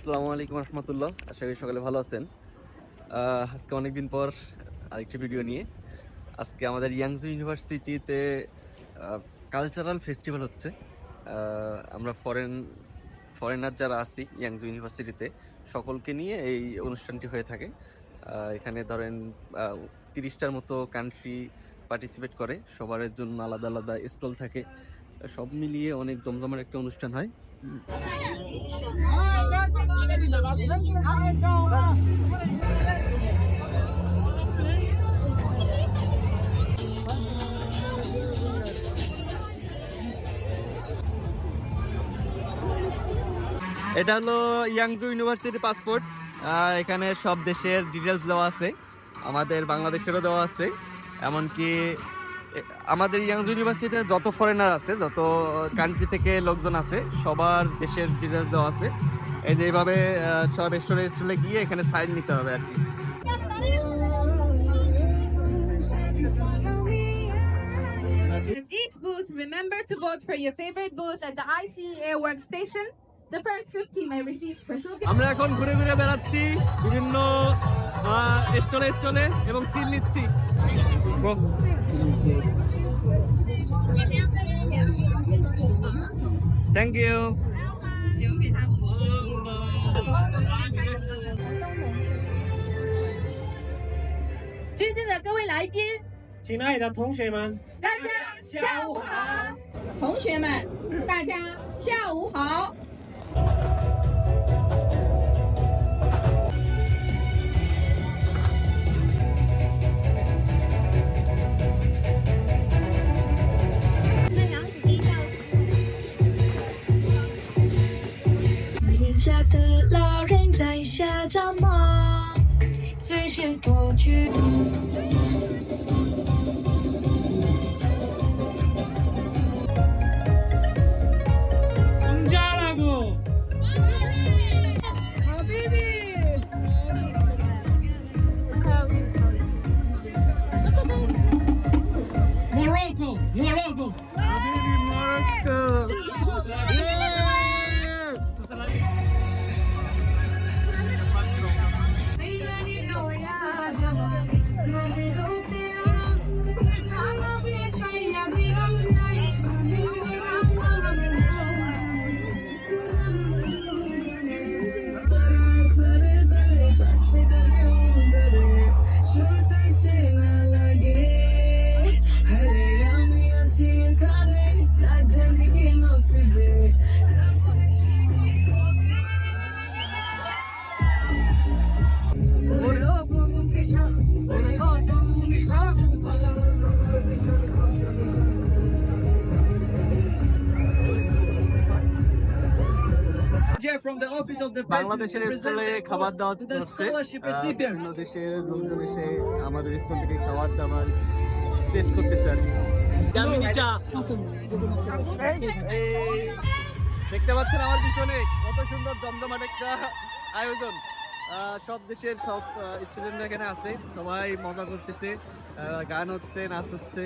আসসালামু আলাইকুম রহমতুল্লাহ। আশা করি সকালে ভালো আছেন। আজকে অনেকদিন পর আরেকটি ভিডিও নিয়ে। আজকে আমাদের ইয়াংজু ইউনিভার্সিটিতে কালচারাল ফেস্টিভ্যাল হচ্ছে। আমরা ফরেন ফরেনার যারা আছি ইয়াংজু ইউনিভার্সিটিতে, সকলকে নিয়ে এই অনুষ্ঠানটি হয়ে থাকে। এখানে ধরেন তিরিশটার মতো কান্ট্রি পার্টিসিপেট করে। সবার জন্য আলাদা আলাদা স্টল থাকে। সব মিলিয়ে অনেক জমজমার একটা অনুষ্ঠান হয়। এটা হলো ইয়াংজু ইউনিভার্সিটি পাসপোর্ট। এখানে সব দেশের ডিটেলস দেওয়া আছে। আমাদের বাংলাদেশেরও দেওয়া আছে। এমনকি আমাদের ইয়াংজু ইউনিভার্সিটিতে যত ফরেনার আছে যত কান্ট্রি থেকে লোকজন আছে সবার দেশের ডিটেলস দেওয়া আছে এই যে এইভাবে সব স্টোরে স্টোরে গিয়ে এখানে সাইন নিতে হবে আর কি each booth, remember to vote for your favorite booth at the ICA workstation. The first 50 may receive special. আমরা এখন ঘুরে ঘুরে বেড়াচ্ছি বিভিন্ন স্টলে স্টলে এবং সিল নিচ্ছি থ্যাংক ইউ 尊敬的各位来宾，亲爱的同学们，大家下午好，同学们，大家下午好。 怎么随时过去？বাংলাদেশের স্কুলে খাবার the হচ্ছে scholarship আহ, recipient. বিভিন্ন দেশের লোকজন এসে আমাদের স্কুল থেকে খাবার দাবার টেস্ট করতেছে আর দেখতে পাচ্ছেন আমার পিছনে কত সুন্দর জমজমাট একটা আয়োজন সব দেশের সব স্টুডেন্টরা এখানে আছে। সবাই মজা করতেছে গান হচ্ছে নাচ হচ্ছে।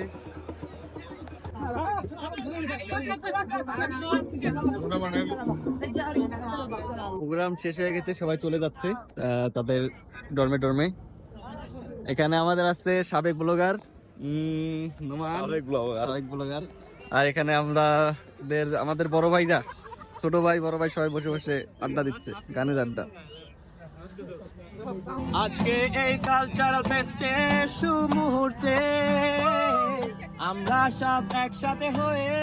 প্রোগ্রাম শেষ হয়ে গেছে সবাই চলে যাচ্ছে তাদের ডরমে ডরমে এখানে আমাদের আছে সাবেক ব্লগার। সাবেক ব্লগার। আর এখানে আমাদের আমাদের বড় ভাইরা ছোট ভাই বড় ভাই সবাই বসে বসে আড্ডা দিচ্ছে গানের আড্ডা। আজকে এই কালচারাল ফেস্টে মুহূর্তে আমরা সব একসাথে হয়ে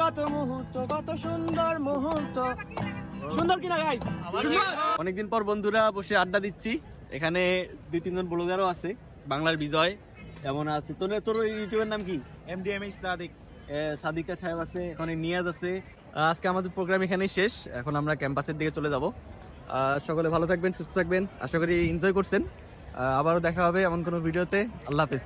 কত মুহূর্ত কত সুন্দর মুহূর্ত। সুন্দর কিনা গাইস অনেকদিন পর বন্ধুরা বসে আড্ডা দিচ্ছি। এখানে দুই তিনজন ব্লগারও আছে বাংলার বিজয়। এমন আছে? তোর তোর ইউটিউবের নাম কি? এমডিএম সাদিক সাদিকা সাহেব আছে এখানে নিয়াজ আছে। আজকে আমাদের প্রোগ্রাম এখানেই শেষ। এখন আমরা ক্যাম্পাসের দিকে চলে যাব। সকলে ভালো থাকবেন, সুস্থ থাকবেন। আশা করি এনজয় করছেন। আবারও দেখা হবে এমন কোনো ভিডিওতে। আল্লাহ হাফেজ।